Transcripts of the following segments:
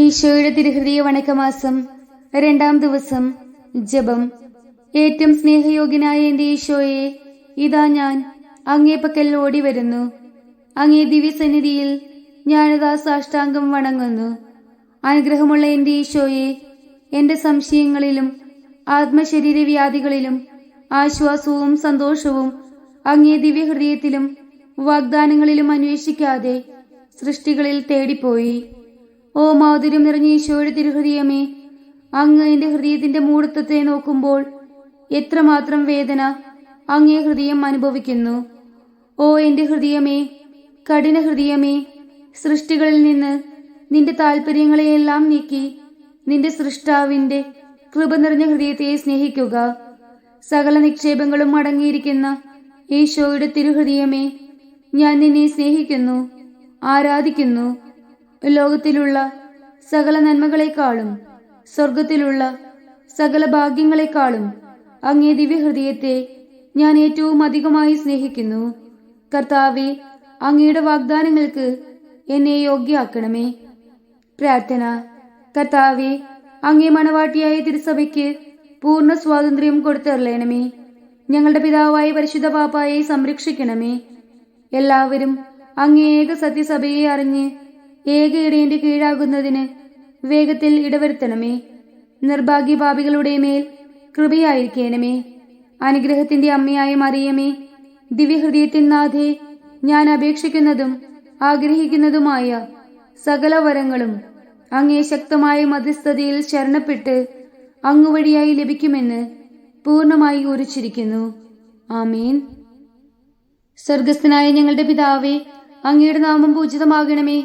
ഈശോയുടെ തിരുഹൃദയ വണക്കമാസം രണ്ടാം ദിവസം ജപം. ഏറ്റവും സ്നേഹയോഗ്യനായ എന്റെ ഈശോയെ ഇതാ ഞാൻ അങ്ങേ പക്കൽ ഓടി വരുന്നു അങ്ങേ ദിവ്യസന്നിധിയിൽ ഞാനിതാ സാഷ്ടാംഗം വണങ്ങുന്നു. അനുഗ്രഹമുള്ള എന്റെ ഈശോയെ എന്റെ സംശയങ്ങളിലും ആത്മശരീര വ്യാധികളിലും ആശ്വാസവും സന്തോഷവും അങ്ങേ ദിവ്യഹൃദയത്തിലും വാഗ്ദാനങ്ങളിലും അന്വേഷിക്കാതെ സൃഷ്ടികളിൽ തേടിപ്പോയി. ഓ മാധുര്യം നിറഞ്ഞ ഈശോയുടെ തിരുഹൃദയമേ അങ്ങ് എന്റെ ഹൃദയത്തിന്റെ മൂടത്വത്തെ നോക്കുമ്പോൾ എത്രമാത്രം വേദന അങ്ങേ ഹൃദയം അനുഭവിക്കുന്നു. ഓ എന്റെ ഹൃദയമേ കഠിന ഹൃദയമേ സൃഷ്ടികളിൽ നിന്ന് നിന്റെ താല്പര്യങ്ങളെയെല്ലാം നീക്കി നിന്റെ സൃഷ്ടാവിന്റെ കൃപ നിറഞ്ഞ ഹൃദയത്തെ സ്നേഹിക്കുക. സകല നിക്ഷേപങ്ങളും അടങ്ങിയിരിക്കുന്ന ഈശോയുടെ തിരുഹൃദയമേ ഞാൻ നിന്നെ സ്നേഹിക്കുന്നു ആരാധിക്കുന്നു. ലോകത്തിലുള്ള സകല നന്മകളെക്കാളും സ്വർഗത്തിലുള്ള സകല ഭാഗ്യങ്ങളെക്കാളും അങ്ങേ ദിവ്യഹൃദയത്തെ ഞാൻ ഏറ്റവും അധികമായി സ്നേഹിക്കുന്നു. കർത്താവെ അങ്ങയുടെ വാഗ്ദാനങ്ങൾക്ക് എന്നെ യോഗ്യാക്കണമേ പ്രാർത്ഥന. കർത്താവെ അങ്ങേ മണവാട്ടിയായ തിരുസഭയ്ക്ക് പൂർണ സ്വാതന്ത്ര്യം കൊടുത്തറിയണമേ ഞങ്ങളുടെ പിതാവായ പരിശുദ്ധ പാപ്പായെ സംരക്ഷിക്കണമേ. എല്ലാവരും അങ്ങേ ഏക സത്യസഭയെ അറിഞ്ഞ് ഏക ഇടയന്റെ കീഴാകുന്നതിന് വേഗത്തിൽ ഇടവരുത്തണമേ. നിർഭാഗ്യപാപികളുടെ മേൽ കൃപയായിരിക്കേണമേ. അനുഗ്രഹത്തിന്റെ അമ്മയായ മറിയമേ ദിവ്യഹൃദയത്തിൻ നാഥേ ഞാൻ അപേക്ഷിക്കുന്നതും ആഗ്രഹിക്കുന്നതുമായ സകല വരങ്ങളും അങ്ങേ ശക്തമായ മധ്യസ്ഥതയിൽ ശരണപ്പെട്ട് അങ്ങുവഴിയായി ലഭിക്കുമെന്ന് പൂർണമായി ഉറച്ചിരിക്കുന്നു ആമീൻ. സ്വർഗസ്ഥനായ ഞങ്ങളുടെ പിതാവേ അങ്ങയുടെ നാമം പൂജിതമാകണമേ.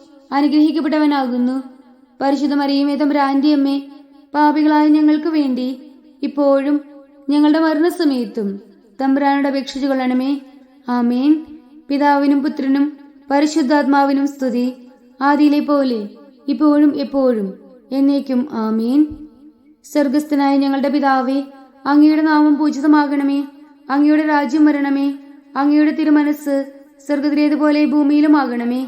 അനുഗ്രഹിക്കപ്പെട്ടവനാകുന്നു. പരിശുദ്ധ മറിയമേ തമ്പുരാന്റെ അമ്മേ പാപികളായ ഞങ്ങൾക്ക് വേണ്ടി ഇപ്പോഴും ഞങ്ങളുടെ മരണസമയത്തും തമ്പ്രാനോട് അപേക്ഷിച്ചു കൊള്ളണമേ. ആമേൻ. പിതാവിനും പുത്രനും പരിശുദ്ധാത്മാവിനും സ്തുതി. ആദിയിലെ പോലെ ഇപ്പോഴും എപ്പോഴും എന്നേക്കും ആമേൻ. സ്വർഗസ്ഥനായ ഞങ്ങളുടെ പിതാവേ അങ്ങയുടെ നാമം പൂജിതമാകണമേ. അങ്ങയുടെ രാജ്യം വരണമേ. അങ്ങയുടെ തിരുമനസ് സ്വർഗത്തിലേതുപോലെ ഭൂമിയിലുമാകണമേ.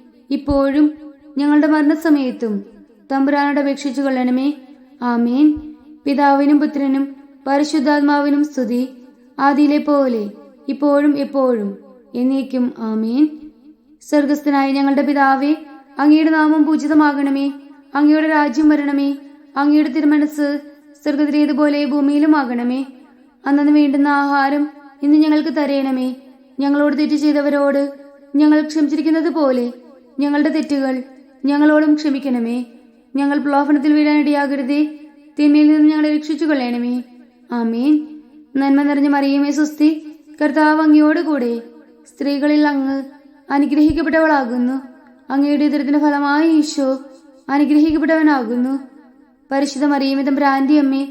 ഇപ്പോഴും ഞങ്ങളുടെ മരണസമയത്തും തമ്പുരാനോട് അപേക്ഷിച്ചു കൊള്ളണമേ. ആമേൻ. പിതാവിനും പുത്രനും പരിശുദ്ധാത്മാവിനും സ്തുതി. ആദിയിലെ പോലെ ഇപ്പോഴും എപ്പോഴും എന്നേക്കും ആമേൻ. സ്വർഗസ്ഥനായ ഞങ്ങളുടെ പിതാവേ അങ്ങയുടെ നാമം പൂജിതമാകണമേ. അങ്ങയുടെ രാജ്യം വരണമേ. അങ്ങയുടെ തിരുമനസ് സ്വർഗത്തിലേതുപോലെ ഭൂമിയിലുമാകണമേ. അന്നു വേണ്ടുന്ന ആഹാരം ഇന്ന് ഞങ്ങൾക്ക് തരയണമേ ഞങ്ങളോട് തെറ്റ് ചെയ്തവരോട് ഞങ്ങൾ ക്ഷമിച്ചിരിക്കുന്നത് പോലെ ഞങ്ങളുടെ തെറ്റുകൾ ഞങ്ങളോടും ക്ഷമിക്കണമേ. ഞങ്ങൾ പ്രലോഭനത്തിൽ വീഴാനിടയാകരുതേ തിന്മയിൽ നിന്ന് ഞങ്ങളെ രക്ഷിച്ചു കൊള്ളണമേ ആമേൻ. നന്മ നിറഞ്ഞ മറിയമേ സുസ്തി കർത്താവ് അങ്ങയോടുകൂടെ സ്ത്രീകളിൽ അങ്ങ് അനുഗ്രഹിക്കപ്പെട്ടവളാകുന്നു. അങ്ങയുടെ ദുരിതത്തിന്റെ ഫലമായി ഈശോ അനുഗ്രഹിക്കപ്പെട്ടവനാകുന്നു. പരിശുദ്ധ മറിയമിതം ഭ്രാന്തി അമ്മേ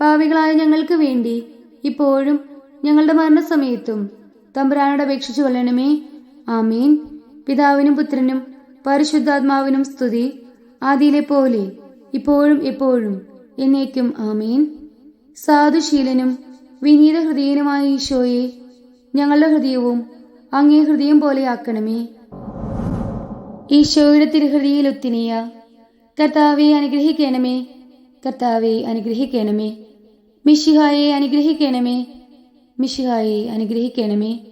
പാവികളായ ഞങ്ങൾക്ക് വേണ്ടി ഇപ്പോഴും ഞങ്ങളുടെ മരണസമയത്തും തമ്പുരാനോട് അപേക്ഷിച്ചു കൊള്ളണമേ ആമീൻ. പിതാവിനും പുത്രനും പരിശുദ്ധാത്മാവിനും സ്തുതി ആദിയിലെ പോലെ ഇപ്പോഴും എപ്പോഴും എന്നേക്കും ആമീൻ. സാധുശീലനും വിനീത ഹൃദയനുമായ ഈശോയെ ഞങ്ങളുടെ ഹൃദയവും അങ്ങേ ഹൃദയം പോലെയാക്കണമേ ഈശോയുടെ തിരുഹൃതിയിൽ ഒത്തിനിയ കർത്താവെ അനുഗ്രഹിക്കണമേ കർത്താവെ അനുഗ്രഹിക്കണമേ. മിഷിഹായെ അനുഗ്രഹിക്കണമേ മിഷിഹായെ അനുഗ്രഹിക്കണമേ.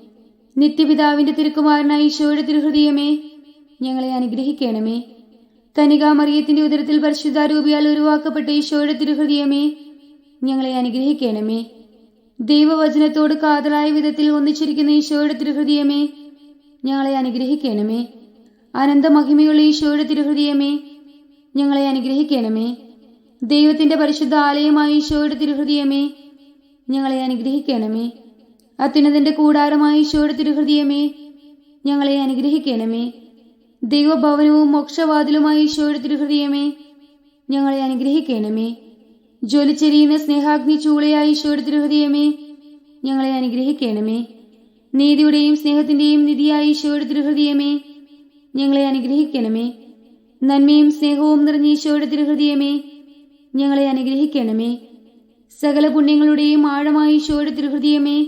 നിത്യപിതാവിന്റെ തിരുക്കുമാരനായ ഈശോയുടെ തിരുഹൃദയമേ ഞങ്ങളെ അനുഗ്രഹിക്കണമേ. കനികാമറിയത്തിന്റെ ഉദരത്തിൽ പരിശുദ്ധാരൂപിയാൽ ഉരുവാക്കപ്പെട്ട ഈശോയുടെ തിരുഹൃദയമേ ഞങ്ങളെ അനുഗ്രഹിക്കണമേ. ദൈവവചനത്തോട് കാതലായ വിധത്തിൽ ഒന്നിച്ചിരിക്കുന്ന ഈശോയുടെ തിരുഹൃദയമേ ഞങ്ങളെ അനുഗ്രഹിക്കണമേ. അനന്തമഹിമയുള്ള ഈശോയുടെ തിരുഹൃദയമേ ഞങ്ങളെ അനുഗ്രഹിക്കണമേ. ദൈവത്തിന്റെ പരിശുദ്ധ ആലയമായ ഈശോയുടെ തിരുഹൃദയമേ ഞങ്ങളെ അനുഗ്രഹിക്കണമേ. അത്യുന്നതിന്റെ കൂടാരമായ ഈശോയുടെ തിരുഹൃദയമേ ഞങ്ങളെ അനുഗ്രഹിക്കണമേ. ദൈവഭവനവും മോക്ഷവാതിലുമായ ഈശോയുടെ തിരുഹൃദയമേ ഞങ്ങളെ അനുഗ്രഹിക്കണമേ. ജ്വലിച്ചെരിയുന്ന സ്നേഹാഗ്നി ചൂളയായ ഈശോയുടെ തിരുഹൃദയമേ ഞങ്ങളെ അനുഗ്രഹിക്കണമേ. നീതിയുടെയും സ്നേഹത്തിന്റെയും നിധിയായ ഈശോയുടെ തിരുഹൃദയമേ ഞങ്ങളെ അനുഗ്രഹിക്കണമേ. നന്മയും സ്നേഹവും നിറഞ്ഞ ഈശോയുടെ തിരുഹൃദയമേ ഞങ്ങളെ അനുഗ്രഹിക്കണമേ. സകല പുണ്യങ്ങളുടെയും ആഴമായ ഈശോയുടെ തിരുഹൃദയമേ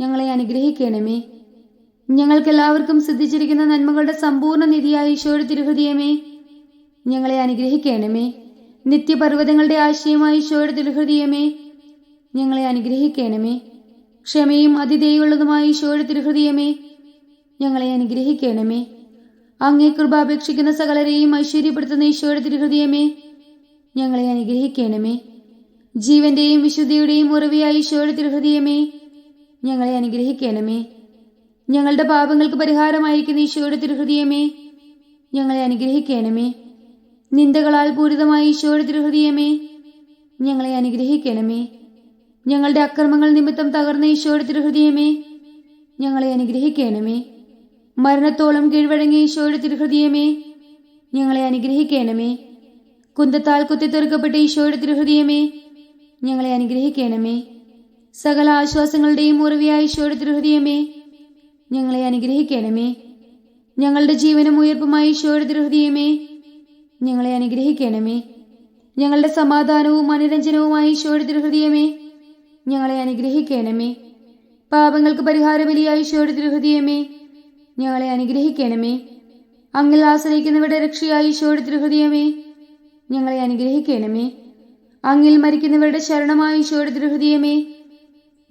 ഞങ്ങളെ അനുഗ്രഹിക്കണമേ. ഞങ്ങൾക്കെല്ലാവർക്കും സിദ്ധിച്ചിരിക്കുന്ന നന്മകളുടെ സമ്പൂർണ നിധിയായ ഈശോയുടെ തിരുഹൃദയമേ ഞങ്ങളെ അനുഗ്രഹിക്കണമേ. നിത്യപർവതങ്ങളുടെ ആശയമായ ഈശോയുടെ തിരുഹൃദയമേ ഞങ്ങളെ അനുഗ്രഹിക്കണമേ. ക്ഷമയും അതിഥേയുള്ളതുമായ ഈശോയുടെ തിരുഹൃദയമേ ഞങ്ങളെ അനുഗ്രഹിക്കണമേ. അങ്ങേ കൃപ അപേക്ഷിക്കുന്ന സകലരെയും ഐശ്വര്യപ്പെടുത്തുന്ന ഈശോയുടെ തിരുഹൃദയമേ ഞങ്ങളെ അനുഗ്രഹിക്കണമേ. ജീവന്റെയും വിശുദ്ധിയുടെയും ഉറവിയായ ഈശോയുടെ തിരുഹൃദയമേ ഞങ്ങളെ അനുഗ്രഹിക്കണമേ. ഞങ്ങളുടെ പാപങ്ങൾക്ക് പരിഹാരമായിരിക്കുന്ന ഈശോയുടെ തിരുഹൃദയമേ ഞങ്ങളെ അനുഗ്രഹിക്കണമേ. നിന്ദകളാൽ പൂരിതമായ ഈശോയുടെ തിരുഹൃദയമേ ഞങ്ങളെ അനുഗ്രഹിക്കണമേ. ഞങ്ങളുടെ അക്രമങ്ങൾ നിമിത്തം തകർന്ന ഈശോയുടെ തിരുഹൃദയമേ ഞങ്ങളെ അനുഗ്രഹിക്കണമേ. മരണത്തോളം കീഴ്വഴങ്ങിയ ഈശോയുടെ തിരുഹൃദയമേ ഞങ്ങളെ അനുഗ്രഹിക്കണമേ. കുന്തത്താൽ കുത്തിത്തെറുക്കപ്പെട്ട ഈശോയുടെ തിരുഹൃദയമേ ഞങ്ങളെ അനുഗ്രഹിക്കണമേ. സകല ആശ്വാസങ്ങളുടെയും ഉറവിയായ ഈശോയുടെ തിരുഹൃദയമേ ഞങ്ങളെ അനുഗ്രഹിക്കണമേ. ഞങ്ങളുടെ ജീവനും ഉയർപ്പുമായി ഈശോയുടെ തിരുഹൃദയമേ ഞങ്ങളെ അനുഗ്രഹിക്കണമേ. ഞങ്ങളുടെ സമാധാനവും മനോരഞ്ജനവുമായി ഈശോയുടെ തിരുഹൃദയമേ ഞങ്ങളെ അനുഗ്രഹിക്കണമേ. പാപങ്ങൾക്ക് പരിഹാരബലിയായ ഈശോയുടെ തിരുഹൃദയമേ ഞങ്ങളെ അനുഗ്രഹിക്കണമേ. അങ്ങിൽ ആശ്രയിക്കുന്നവരുടെ രക്ഷയായി ഈശോയുടെ തിരുഹൃദയമേ ഞങ്ങളെ അനുഗ്രഹിക്കണമേ. അങ്ങിൽ മരിക്കുന്നവരുടെ ശരണമായി ഈശോയുടെ തിരുഹൃദയമേ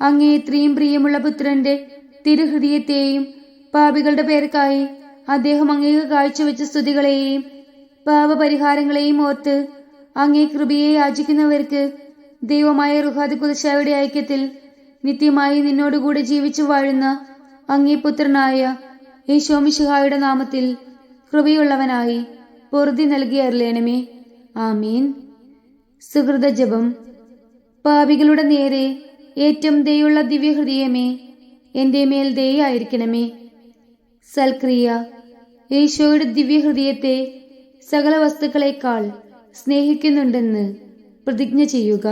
അങ്ങേ ഇത്രയും പ്രിയമുള്ള പുത്രന്റെ തിരുഹൃദയത്തെയും പാപികളുടെ പേർക്കായി അദ്ദേഹം അങ്ങേക്ക് കാഴ്ചവെച്ച സ്തുതികളെയും പാപപരിഹാരങ്ങളെയും ഓർത്ത് അങ്ങേ കൃപയെ യാചിക്കുന്നവർക്ക് ദൈവമായ റുഹാദ് ഐക്യത്തിൽ നിത്യമായി നിന്നോടുകൂടെ ജീവിച്ചു വാഴുന്ന അങ്ങേ പുത്രനായ യേശോമിശിഹായുടെ നാമത്തിൽ കൃപയുള്ളവനായി പൊറുതി നൽകി അരുളേണമേ. ആമീൻ. സുഹൃത ജപം പാപികളുടെ നേരെ ഏറ്റവും ദയുള്ള ദിവ്യഹൃദയമേ എന്റെ മേൽ ദയായിരിക്കണമേ സൽക്രിയ ഈശോയുടെ ദിവ്യഹൃദയത്തെ സകല വസ്തുക്കളെക്കാൾ സ്നേഹിക്കുന്നുണ്ടെന്ന് പ്രതിജ്ഞ ചെയ്യുക.